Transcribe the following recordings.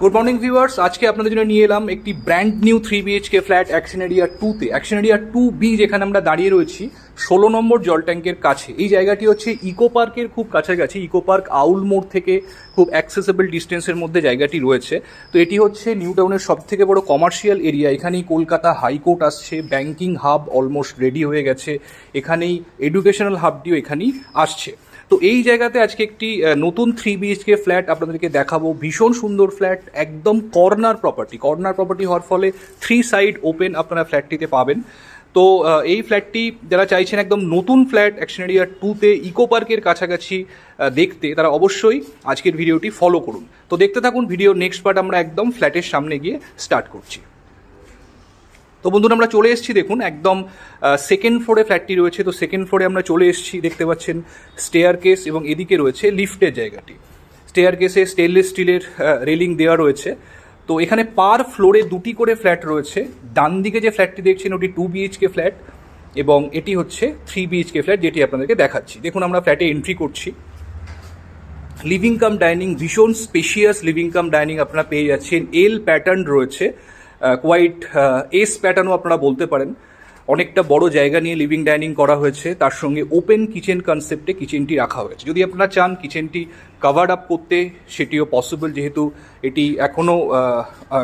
Good morning viewers আজকে আপনাদের জন্য নিয়ে এলাম একটি brand new three BHK flat action area টুতে অ্যাকশন এরিয়া টু বি যেখানে আমরা দাঁড়িয়ে রয়েছি, ষোলো নম্বর জল ট্যাঙ্কের কাছে। এই জায়গাটি হচ্ছে ইকো পার্কের খুব কাছাকাছি, ইকো পার্ক আউল মোড় থেকে খুব অ্যাক্সেসেবল ডিস্টেন্সের মধ্যে জায়গাটি রয়েছে। তো এটি হচ্ছে নিউ টাউনের সব থেকে বড় কমার্শিয়াল এরিয়া এখানেই কলকাতা হাইকোর্ট আসছে ব্যাংকিং হাব অলমোস্ট রেডি হয়ে গেছে। এখানেই এডুকেশনাল হাবটিও এখানেই আসছে। তো এই জায়গাতে আজকে একটি নতুন থ্রি বিএইচকে ফ্ল্যাট আপনাদেরকে দেখাবো। ভীষণ সুন্দর ফ্ল্যাট একদম কর্নার প্রপার্টি কর্নার প্রপার্টি হওয়ার ফলে থ্রি সাইড ওপেন আপনারা ফ্ল্যাটটিতে পাবেন। তো এই ফ্ল্যাটটি যারা চাইছেন একদম নতুন ফ্ল্যাট অ্যাকশন এরিয়া টুতে ইকো পার্কের কাছাকাছি দেখতে, তারা অবশ্যই আজকের ভিডিওটি ফলো করুন। তো দেখতে থাকুন ভিডিও নেক্সট পার্ট আমরা একদম ফ্ল্যাটের সামনে গিয়ে স্টার্ট করছি। তো বন্ধুরা আমরা চলে এসেছি, দেখুন, একদম সেকেন্ড ফ্লোরে ফ্ল্যাটটি রয়েছে। তো সেকেন্ড ফ্লোরে আমরা চলে এসেছি, দেখতে পাচ্ছেন স্টেয়ার কেস এবং এদিকে রয়েছে লিফটের জায়গাটি। স্টেয়ার কেসে স্টেনলেস স্টিলের রেলিং দেওয়া রয়েছে। তো এখানে পার ফ্লোরে দুটি করে ফ্ল্যাট রয়েছে। ডান দিকে যে ফ্ল্যাটটি দেখছেন, ওটি টু বিএইচকে ফ্ল্যাট এবং এটি হচ্ছে থ্রি বিএইচকে ফ্ল্যাট যেটি আপনাদেরকে দেখাচ্ছি। দেখুন, আমরা ফ্ল্যাটে এন্ট্রি করছি। লিভিং কাম ডাইনিং ভীষণ স্পেশিয়াস লিভিং কাম ডাইনিং আপনারা পেয়ে যাচ্ছেন। এল প্যাটার্ন রয়েছে। কোয়াইট এস প্যাটার্নও আপনারা বলতে পারেন। অনেকটা বড় জায়গা নিয়ে লিভিং ডাইনিং করা হয়েছে। তার সঙ্গে ওপেন কিচেন কনসেপ্টে কিচেনটি রাখা হয়েছে। যদি আপনারা চান কিচেনটি কাভার আপ করতে, সেটিও পসিবল যেহেতু এটি এখনও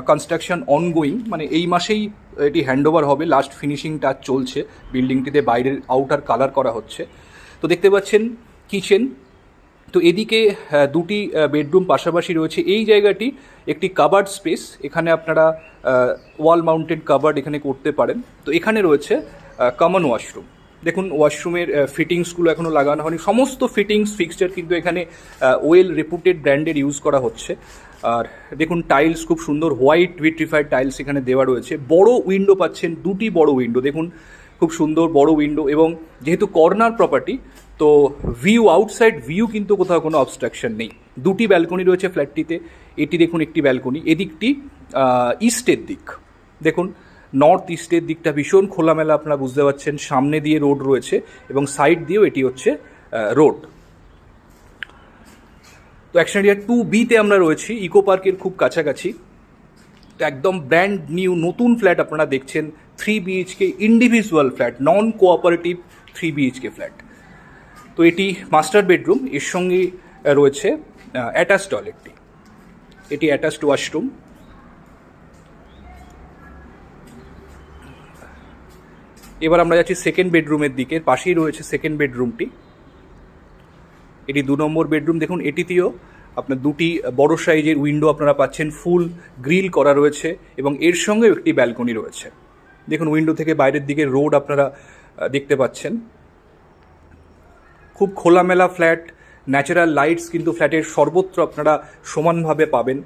কনস্ট্রাকশন অনগোয়িং মানে এই মাসেই এটি হ্যান্ডওভার হবে। লাস্ট ফিনিশিং টাচ চলছে। বিল্ডিংটিতে বাইরের আউটার কালার করা হচ্ছে। তো দেখতে পাচ্ছেন কিচেন তো এদিকে দুটি বেডরুম পাশাপাশি রয়েছে। এই জায়গাটি একটি কাবার্ড স্পেস। এখানে আপনারা ওয়াল মাউন্টেড কাবার্ড এখানে করতে পারেন। তো এখানে রয়েছে কমন ওয়াশরুম দেখুন ওয়াশরুমের ফিটিংসগুলো এখনও লাগানো হয়নি। সমস্ত ফিটিংস ফিক্সচার কিন্তু এখানে ওয়েল রেপুটেড ব্র্যান্ডের ইউজ করা হচ্ছে। আর দেখুন টাইলস খুব সুন্দর হোয়াইট ভিট্রিফাইড টাইলস এখানে দেওয়া রয়েছে। বড় উইন্ডো পাচ্ছেন, দুটি বড় উইন্ডো দেখুন খুব সুন্দর, বড় উইন্ডো এবং যেহেতু কর্নার প্রপার্টি তো ভিউ আউটসাইড ভিউ কিন্তু কোথাও কোনো অবস্ট্রাকশন নেই। দুটি ব্যালকনি রয়েছে ফ্ল্যাটটিতে এটি দেখুন একটি ব্যালকনি এদিকটি ইস্টের দিক। দেখুন নর্থ ইস্টের দিকটা ভীষণ খোলামেলা, আপনারা বুঝতে পারছেন, সামনে দিয়ে রোড রয়েছে এবং সাইড দিয়েও এটি হচ্ছে রোড তো অ্যাকশন এরিয়া টু বিতে আমরা রয়েছি ইকো পার্কের খুব কাছাকাছি। তো একদম ব্র্যান্ড নিউ নতুন ফ্ল্যাট আপনারা দেখছেন three BHK individual flat non cooperative three BHK flat তো এটি মাস্টার বেডরুম এর সঙ্গে রয়েছে অ্যাটাচ টয়লেটটি এটি অ্যাটাচড ওয়াশরুম এবার আমরা যাচ্ছি সেকেন্ড বেডরুমের দিকে, পাশেই রয়েছে সেকেন্ড বেডরুমটি এটি দু নম্বর বেডরুম দেখুন, এটিতেও আপনার দুটি বড় সাইজের উইন্ডো আপনারা পাচ্ছেন ফুল গ্রিল করা রয়েছে এবং এর সঙ্গেও একটি ব্যালকনি রয়েছে। দেখুন উইন্ডো থেকে বাইরের দিকে রোড আপনারা দেখতে পাচ্ছেন। খুব খোলামেলা ফ্ল্যাট ন্যাচারাল লাইটস কিন্তু ফ্ল্যাটের সর্বত্র আপনারা সমানভাবে পাবেন।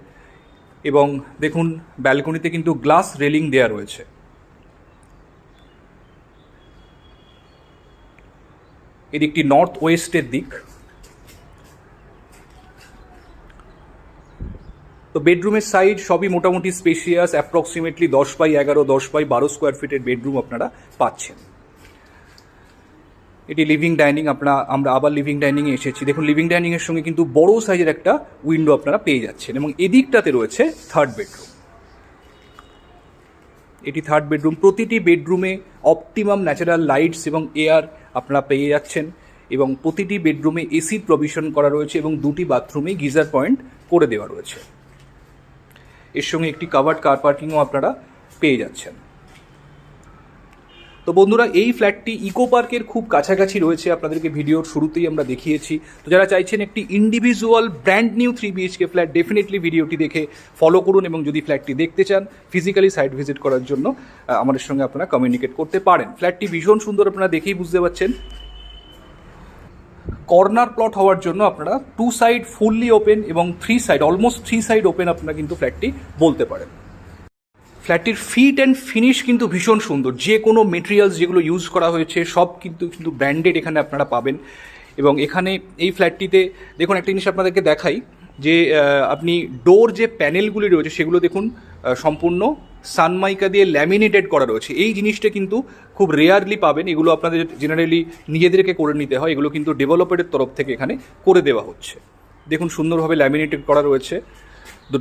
এবং দেখুন ব্যালকনিতে কিন্তু গ্লাস রেলিং দেওয়া রয়েছে। এদিকটি নর্থ ওয়েস্টের দিক। তো বেডরুমের সাইজ সবই মোটামুটি স্পেশিয়াস অ্যাপ্রক্সিমেটলি দশ বাই এগারো, দশ বাই বারো স্কোয়ার ফিটের বেডরুম আপনারা পাচ্ছেন। এটি লিভিং ডাইনিং আপনারা, আমরা আবার লিভিং ডাইনিংয়ে এসেছি। দেখুন লিভিং ডাইনিংয়ের সঙ্গে কিন্তু বড় সাইজের একটা উইন্ডো আপনারা পেয়ে যাচ্ছেন এবং এদিকটাতে রয়েছে থার্ড বেডরুম এটি থার্ড বেডরুম প্রতিটি বেডরুমে অপটিমাম ন্যাচারাল লাইটস এবং এয়ার আপনারা পেয়ে যাচ্ছেন এবং প্রতিটি বেডরুমে এসির প্রভিশন করা রয়েছে এবং দুটি বাথরুমে গিজার পয়েন্ট করে দেওয়া রয়েছে। এর সঙ্গে একটি কাভার্ড কার পার্কিংও আপনারা পেয়ে যাচ্ছেন। তো বন্ধুরা, এই ফ্ল্যাটটি ইকো পার্কের খুব কাছাকাছি রয়েছে। আপনাদেরকে ভিডিওর শুরুতেই আমরা দেখিয়েছি। তো যারা চাইছেন একটি individual brand new three BHK flat definitely ভিডিওটি দেখে ফলো করুন এবং যদি ফ্ল্যাটটি দেখতে চান ফিজিক্যালি সাইট ভিজিট করার জন্য আমাদের সঙ্গে আপনারা কমিউনিকেট করতে পারেন। ফ্ল্যাটটি ভীষণ সুন্দর, আপনারা দেখেই বুঝতে পারছেন। কর্নার প্লট হওয়ার জন্য আপনারা টু সাইড ফুললি ওপেন এবং three side, almost three side open আপনারা কিন্তু ফ্ল্যাটটি বলতে পারেন। ফ্ল্যাটটির ফিট অ্যান্ড ফিনিশ কিন্তু ভীষণ সুন্দর। যে কোনো মেটেরিয়ালস যেগুলো ইউজ করা হয়েছে, সব কিন্তু কিন্তু ব্র্যান্ডেড এখানে আপনারা পাবেন। এবং এখানে এই ফ্ল্যাটটিতে, দেখুন একটা জিনিস আপনাদেরকে দেখাই, যে আপনি ডোর যে প্যানেলগুলি রয়েছে, সেগুলো দেখুন সম্পূর্ণ সানমাইকা দিয়ে ল্যামিনেটেড করা রয়েছে। এই জিনিসটা কিন্তু খুব রেয়ারলি পাবেন। এগুলো আপনাদের জেনারেলি নিজেদেরকে করে নিতে হয়। এগুলো কিন্তু ডেভেলপারের তরফ থেকে এখানে করে দেওয়া হচ্ছে। দেখুন, সুন্দরভাবে ল্যামিনেটেড করা রয়েছে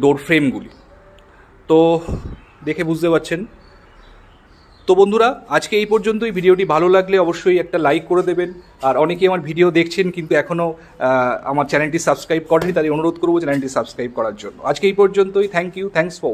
ডোর ফ্রেমগুলি তো দেখে বুঝতে পারছেন? তো বন্ধুরা, আজকে এই পর্যন্তই। ভিডিওটি ভালো লাগলে অবশ্যই একটা লাইক করে দেবেন। আর অনেকেই আমার ভিডিও দেখছেন কিন্তু এখনও আমার চ্যানেলটি সাবস্ক্রাইব করেনি তাই অনুরোধ করব চ্যানেলটি সাবস্ক্রাইব করার জন্য। আজকে এই পর্যন্তই। Thank you thanks for